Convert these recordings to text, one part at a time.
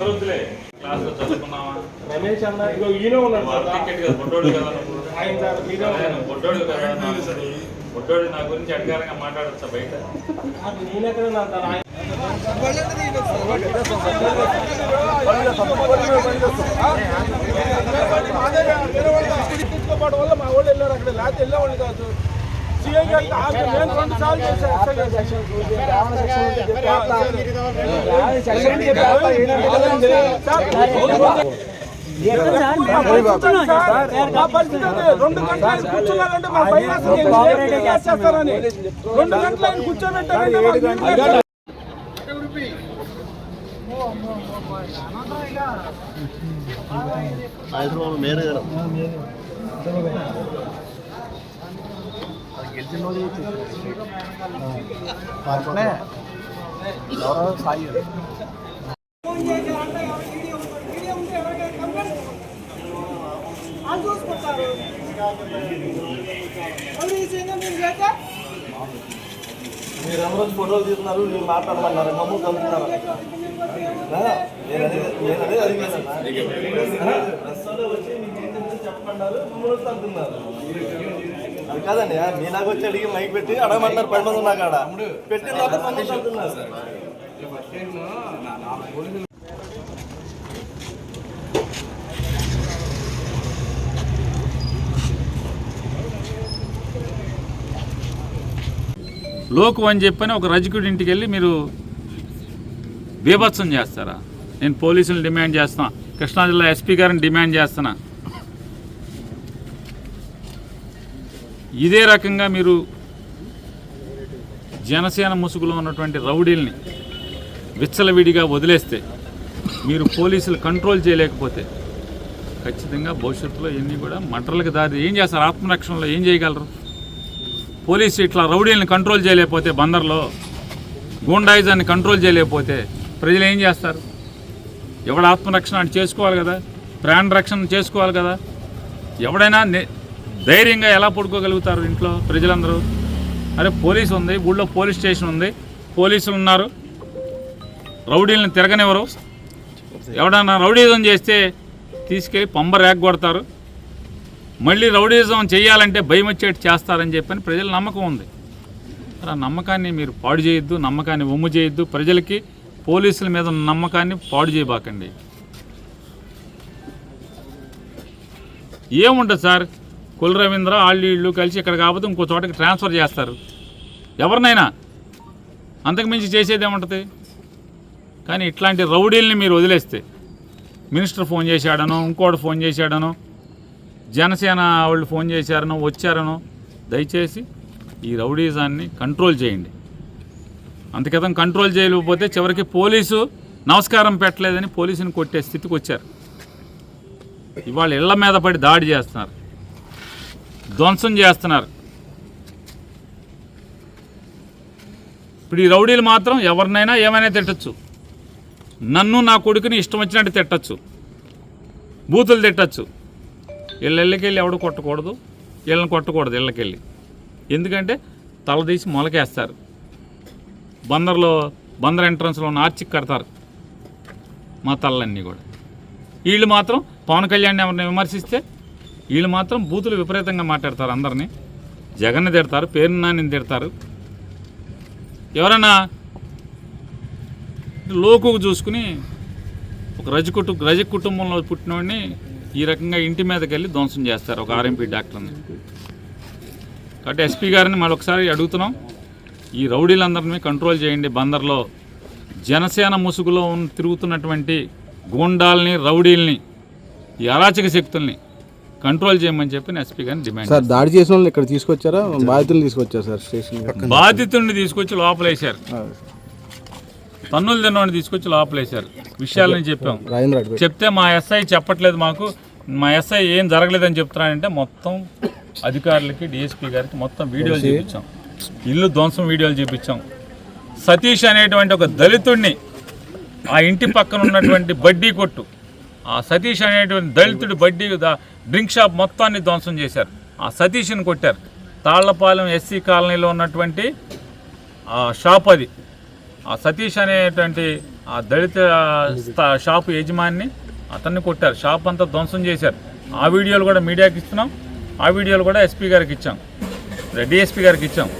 అందరూ వద్దులే క్లాస్లో చదువుకున్నావా రమేష్ అన్న ఇగో ఈయన ఉన్నాడు. టికెట్ కదా బొడ్డోడు కదా బొడ్డోడు కదా బొడ్డోడు నా గురించి అధికారంగా మాట్లాడచ్చా బయట నాకు నేనెక్కడ వల్ల మా వాళ్ళు వెళ్ళారు అక్కడ లేకపోతే వెళ్ళేవాళ్ళు కాదు సీఎం గారికి ఆమె నేను రెండు గంటలు కూర్చున్నారంటే మా భయం చేస్తారని. రెండు గంటలు కూర్చోబెట్టారంటే మాకు ఏం హైదరాబాద్ మేయర్ గారు ఎవరో సాయి మీరు అందరూ ఫోటోలు తీస్తున్నారు? మీరు మాట్లాడమన్నారు? మమ్మల్ని కలుపుతున్నారు? నేను అదే నేను అదే అడిగాను. వచ్చి మీకు మమ్మల్ని తగ్గుతున్నారు అది కాదండి మీలాగా వచ్చి అడిగి మైక్ పెట్టి అడగమన్నారు పది మంది ఉన్నాక ఆడ. పెట్టిన తర్వాత మమ్మల్ని తగ్గుతున్నారు లోకు అని చెప్పని ఒక రజకుడి ఇంటికి వెళ్ళి మీరు బీభత్సం చేస్తారా? నేను పోలీసులు డిమాండ్ చేస్తున్నా కృష్ణా జిల్లా ఎస్పీ గారిని డిమాండ్ చేస్తున్నా. ఇదే రకంగా మీరు జనసేన ముసుగులో ఉన్నటువంటి రౌడీల్ని విచ్చలవిడిగా వదిలేస్తే మీరు పోలీసులు కంట్రోల్ చేయలేకపోతే ఖచ్చితంగా భవిష్యత్తులో ఇవన్నీ కూడా మంటలకు దారి ఏం చేస్తారు? ఆత్మరక్షణలో ఏం చేయగలరు? పోలీసు ఇట్లా రౌడీలను కంట్రోల్ చేయలేకపోతే బందర్లో గూండాయిజాన్ని కంట్రోల్ చేయలేకపోతే ప్రజలు ఏం చేస్తారు? ఎవడ ఆత్మరక్షణ అంటే చేసుకోవాలి కదా? ప్రాణ రక్షణ చేసుకోవాలి కదా? ఎవడైనా నే- ధైర్యంగా ఎలా పడుకోగలుగుతారు ఇంట్లో ప్రజలందరూ? అరే పోలీసు ఉంది ఊళ్ళో పోలీస్ స్టేషన్ ఉంది పోలీసులు ఉన్నారు. రౌడీలను తిరగనివ్వరు. ఎవడన్నా రౌడీజం చేస్తే తీసుకెళ్ళి పంబ రేక్ కొడతారు మళ్ళీ రౌడీజం చేయాలంటే భయం వచ్చేటి చేస్తారని చెప్పని ప్రజల నమ్మకం ఉంది. మరి ఆ నమ్మకాన్ని మీరు పాడు చేయొద్దు నమ్మకాన్ని ఒమ్ము చేయొద్దు. ప్రజలకి పోలీసుల మీద ఉన్న నమ్మకాన్ని పాడు చేయబాకండి. ఏముంటుంది సార్? కుల రవీంద్ర వాళ్ళు వీళ్ళు కలిసి ఇక్కడ కాకపోతే ఇంకో చోటకి ట్రాన్స్ఫర్ చేస్తారు. ఎవరినైనా. అంతకుమించి చేసేది ఏముంటుంది? కానీ ఇట్లాంటి రౌడీల్ని మీరు వదిలేస్తే మినిస్టర్ ఫోన్ చేశాడనో ఇంకోటి ఫోన్ చేశాడనో జనసేన వాళ్ళు ఫోన్ చేశారనో వచ్చారనో దయచేసి ఈ రౌడీజాన్ని కంట్రోల్ చేయండి. అంతకితం కంట్రోల్ చేయలేకపోతే చివరికి పోలీసు నమస్కారం పెట్టలేదని పోలీసుని కొట్టే స్థితికి వచ్చారు. ఇవాళ ఇళ్ళ మీద పడి దాడి చేస్తున్నారు. ధ్వంసం చేస్తున్నారు. ఇప్పుడు ఈ రౌడీలు మాత్రం ఎవరినైనా ఏమైనా తిట్టచ్చు. నన్ను నా కొడుకుని ఇష్టం వచ్చినట్టు తిట్టచ్చు. బూతులు తిట్టచ్చు. వీళ్ళ ఇళ్ళకెళ్ళి ఎవడు కొట్టకూడదు? వీళ్ళని కొట్టకూడదు ఇళ్ళకెళ్ళి. ఎందుకంటే తలదీసి మొలకేస్తారు. బందర్లో బందర్ ఎంట్రన్స్లో ఉన్న ఆర్చిక్ కడతారు. మా తలలన్నీ కూడా. వీళ్ళు మాత్రం పవన్ కళ్యాణ్ ఎవరిని విమర్శిస్తే వీళ్ళు మాత్రం బూతులు విపరీతంగా మాట్లాడతారు అందరినీ. జగన్ని తిడతారు పేరు నాని తిడతారు. ఎవరైనా లోకుకు చూసుకుని ఒక రజ కుటు రజ కుటుంబంలో పుట్టినవాడిని ఈ రకంగా ఇంటి మీదకి వెళ్ళి ధ్వంసం చేస్తారు ఒక ఆర్ఎంపీ డాక్టర్ని. కాబట్టి ఎస్పీ గారిని మరొకసారి అడుగుతున్నాం. ఈ రౌడీలందరినీ కంట్రోల్ చేయండి. బందర్లో జనసేన ముసుగులో తిరుగుతున్నటువంటి గూండాల్ని రౌడీల్ని ఈ అరాచక శక్తుల్ని కంట్రోల్ చేయమని చెప్పి ఎస్పీ గారిని డిమాండ్ సార్ దాడి చేసిన వాళ్ళని ఇక్కడ తీసుకొచ్చారా? బాధితులు తీసుకొచ్చారు సార్ స్టేషన్ బాధితుడిని తీసుకొచ్చి లోపలేశారు. తన్నులు తిన్నవాడిని తీసుకొచ్చి లోపలేశారు. విషయాలని చెప్పాం. చెప్తే మా ఎస్ఐ చెప్పట్లేదు మాకు. మా ఎస్ఐ ఏం జరగలేదని చెప్తున్నానంటే మొత్తం అధికారులకి డిఎస్పీ గారికి మొత్తం వీడియోలు చూపించాం. ఇల్లు ధ్వంసం వీడియోలు చూపించాం. సతీష్ అనేటువంటి ఒక దళితుడిని ఆ ఇంటి పక్కన ఉన్నటువంటి బడ్డీ కొట్టు ఆ సతీష్ అనేటువంటి దళితుడి బడ్డీ డ్రింక్ షాప్ మొత్తాన్ని ధ్వంసం చేశారు. ఆ సతీష్ని కొట్టారు. తాళ్ళపాలెం ఎస్సీ కాలనీలో ఉన్నటువంటి ఆ షాప్ అది. ఆ సతీష్ అనేటువంటి ఆ దళిత షాప్ షాపు యజమాని అతన్ని కొట్టారు. షాప్ అంతా ధ్వంసం చేశారు. ఆ వీడియోలు కూడా మీడియాకి ఇస్తున్నాం. ఆ వీడియోలు కూడా ఎస్పీ గారికి ఇచ్చాం. డిఎస్పీ గారికి ఇచ్చాం.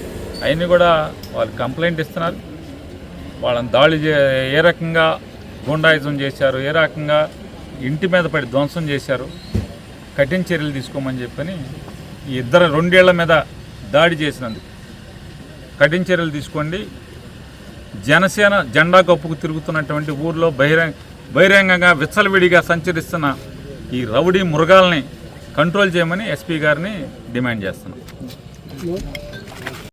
అవన్నీ కూడా వాళ్ళు కంప్లైంట్ ఇస్తున్నారు. వాళ్ళని దాడి చే ఏ రకంగా గుండాయిజం చేశారు ఏ రకంగా ఇంటి మీద పడి ధ్వంసం చేశారు కఠిన చర్యలు తీసుకోమని చెప్పని ఈ ఇద్దరు రెండేళ్ళ మీద దాడి చేసినందుకు. కఠిన చర్యలు తీసుకోండి. జనసేన జెండా కప్పుకు తిరుగుతున్నటువంటి ఊర్లో బహిరంగ బహిరంగంగా విచ్చలవిడిగా సంచరిస్తున్న ఈ రౌడీ మృగాల్ని కంట్రోల్ చేయమని ఎస్పీ గారిని డిమాండ్ చేస్తున్నాం.